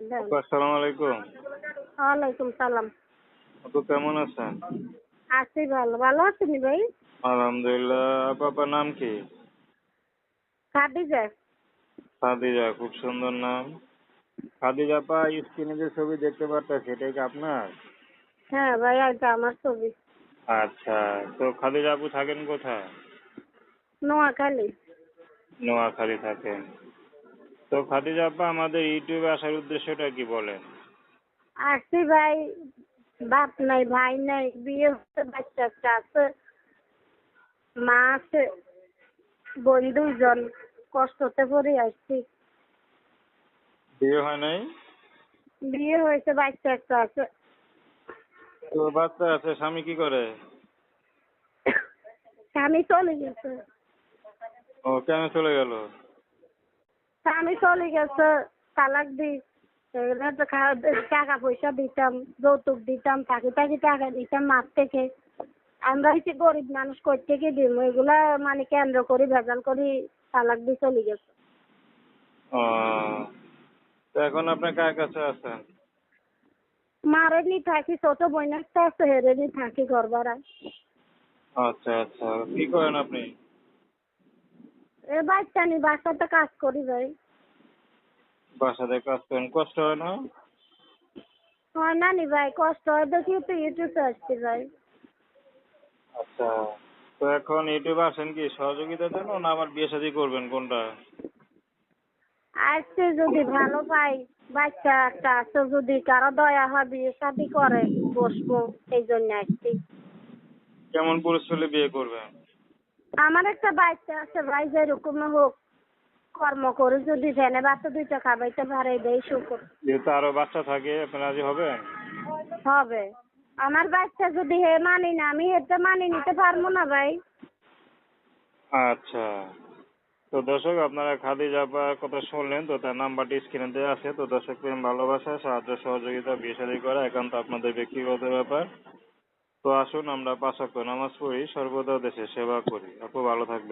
দেন। আপু আসসালামু আলাইকুম। ওয়ালাইকুম সালাম। আপু কেমন আছেন? আছি ভালো। ভালো আছেন ভাই? আলহামদুলিল্লাহ। আপু আপনার নাম কি? খাদিজা। খাদিজা খুব সুন্দর নাম। খাদিজা স্ক্রিনে যে ছবি দেখতে পারতেছি সেটাই কি আপনার? হ্যাঁ ভাই এটা আমার ছবি। আচ্ছা তো খাদিজা আপু থাকেন কোথায়? নোয়াখালী। নোয়াখালী থাকেন। তো খাদিজা আপা আমাদের ইউটিউবে আসার উদ্দেশ্যটা কি বলেন? আসছি ভাই বাপ নাই ভাই নাই বিয়ে হচ্ছে বাচ্চা একটা আছে মা আছে বোন দুইজন কষ্টতে পড়ে আসছি। বিয়ে হয় নাই? বিয়ে হয়েছে বাচ্চা একটা আছে। তো বাচ্চা আছে স্বামী কি করে? স্বামী চলে গেছে। ও কেন চলে গেল? স্বামী চলে গেছে তালাক দি। টাকা পয়সা দিতাম যৌতুক দিতাম থাকি থাকি টাকা দিতাম মার থেকে। আমরা হচ্ছে গরিব মানুষ কই থেকে দিব। এগুলা মানে কেন্দ্র করি ভেজাল করি তালাক দিয়ে চলে গেছে। তো এখন আপনি কার কাছে আছেন? মারে নি থাকি ছোট বোন একটা আছে হেরে নি থাকি ঘর আচ্ছা আচ্ছা। কি করেন আপনি? এ বাচ্চা নি বাসাতে কাজ করি ভাই। বাসাতে কাজ করেন কষ্ট হয় না? হয় না নি ভাই কষ্ট হয়। দেখি তো ইউটিউবে আসছি ভাই। আচ্ছা তো এখন ইউটিউবে আসেন কি সহযোগিতার জন্য না আমার বিয়ে শাদী করবেন কোনটা? আসছে যদি ভালো পাই বাচ্চা একটা আছে যদি কারও দয়া হয় বিয়ে শাদি করে বসবো এই জন্য আসছি। কেমন পুরুষ হলে বিয়ে করবেন? আমার একটা বাচ্চা আছে ভাই যেরকম হোক কর্ম করে যদি ফেনে বাচ্চা দুইটা খাবাইতে পারে দেই শুকুর যেহেতু আরও বাচ্চা থাকে আপনি রাজি হবেন? হবে। আমার বাচ্চা যদি হে মানি না আমি এটা মানি নিতে পারব না ভাই। আচ্ছা। তো দর্শক আপনারা খাদিজা আপার কথা শুনলেন তো তার নাম্বারটি স্ক্রিনে দেওয়া আছে তো দর্শক প্রেম ভালোবাসা সাহায্য সহযোগিতা বিয়ে শাদী করা একান্ত আপনাদের ব্যক্তিগত ব্যাপার। তো আসুন আমরা পাঁচ ওয়াক্ত নামাজ পড়ি সর্বদা দেশের সেবা করি। আপু ভালো থাকবেন।